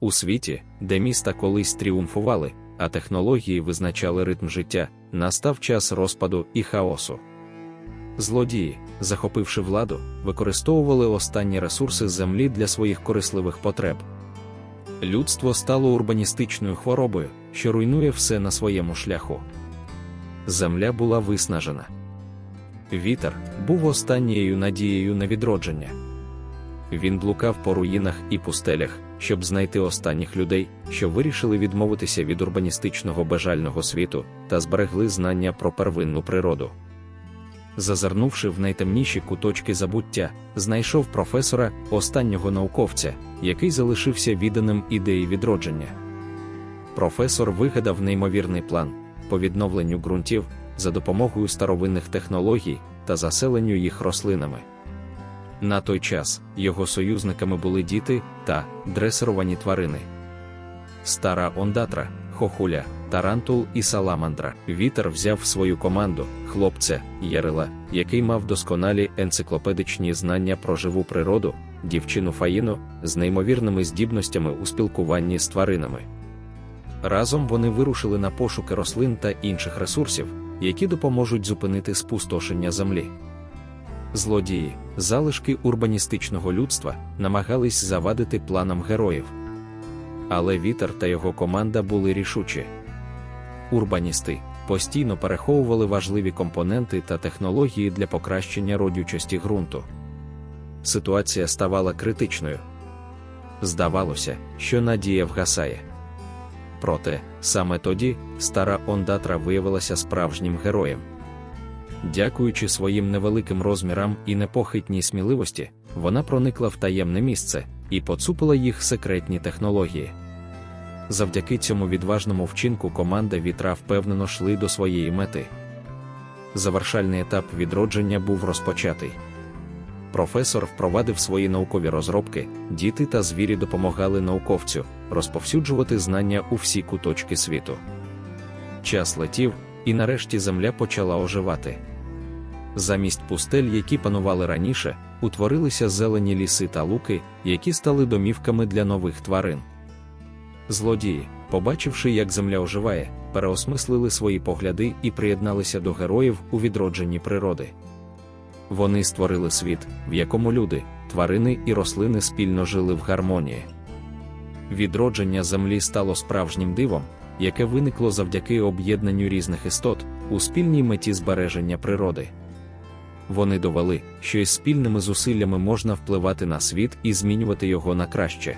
У світі, де міста колись тріумфували, а технології визначали ритм життя, настав час розпаду і хаосу. Злодії, захопивши владу, використовували останні ресурси землі для своїх корисливих потреб. Людство стало урбаністичною хворобою, що руйнує все на своєму шляху. Земля була виснажена. Вітер був останньою надією на відродження. Він блукав по руїнах і пустелях, щоб знайти останніх людей, що вирішили відмовитися від урбаністичного бажального світу та зберегли знання про первинну природу. Зазирнувши в найтемніші куточки забуття, знайшов професора, останнього науковця, який залишився відданим ідеї відродження. Професор вигадав неймовірний план по відновленню ґрунтів за допомогою старовинних технологій та заселенню їх рослинами. На той час його союзниками були діти та дресировані тварини. Стара ондатра, хохуля, тарантул і саламандра. Вітер взяв свою команду хлопця Ярила, який мав досконалі енциклопедичні знання про живу природу, дівчину Фаїну з неймовірними здібностями у спілкуванні з тваринами. Разом вони вирушили на пошуки рослин та інших ресурсів, які допоможуть зупинити спустошення землі. Злодії, залишки урбаністичного людства, намагались завадити планам героїв. Але вітер та його команда були рішучі. Урбаністи постійно переховували важливі компоненти та технології для покращення родючості ґрунту. Ситуація ставала критичною. Здавалося, що надія вгасає. Проте, саме тоді стара ондатра виявилася справжнім героєм. Дякуючи своїм невеликим розмірам і непохитній сміливості, вона проникла в таємне місце і поцупила їх секретні технології. Завдяки цьому відважному вчинку команда вітра впевнено йшли до своєї мети. Завершальний етап відродження був розпочатий. Професор впровадив свої наукові розробки, діти та звірі допомагали науковцю розповсюджувати знання у всі куточки світу. Час летів, і нарешті земля почала оживати. Замість пустель, які панували раніше, утворилися зелені ліси та луки, які стали домівками для нових тварин. Злодії, побачивши, як земля оживає, переосмислили свої погляди і приєдналися до героїв у відродженні природи. Вони створили світ, в якому люди, тварини і рослини спільно жили в гармонії. Відродження землі стало справжнім дивом, яке виникло завдяки об'єднанню різних істот у спільній меті збереження природи. Вони довели, що із спільними зусиллями можна впливати на світ і змінювати його на краще.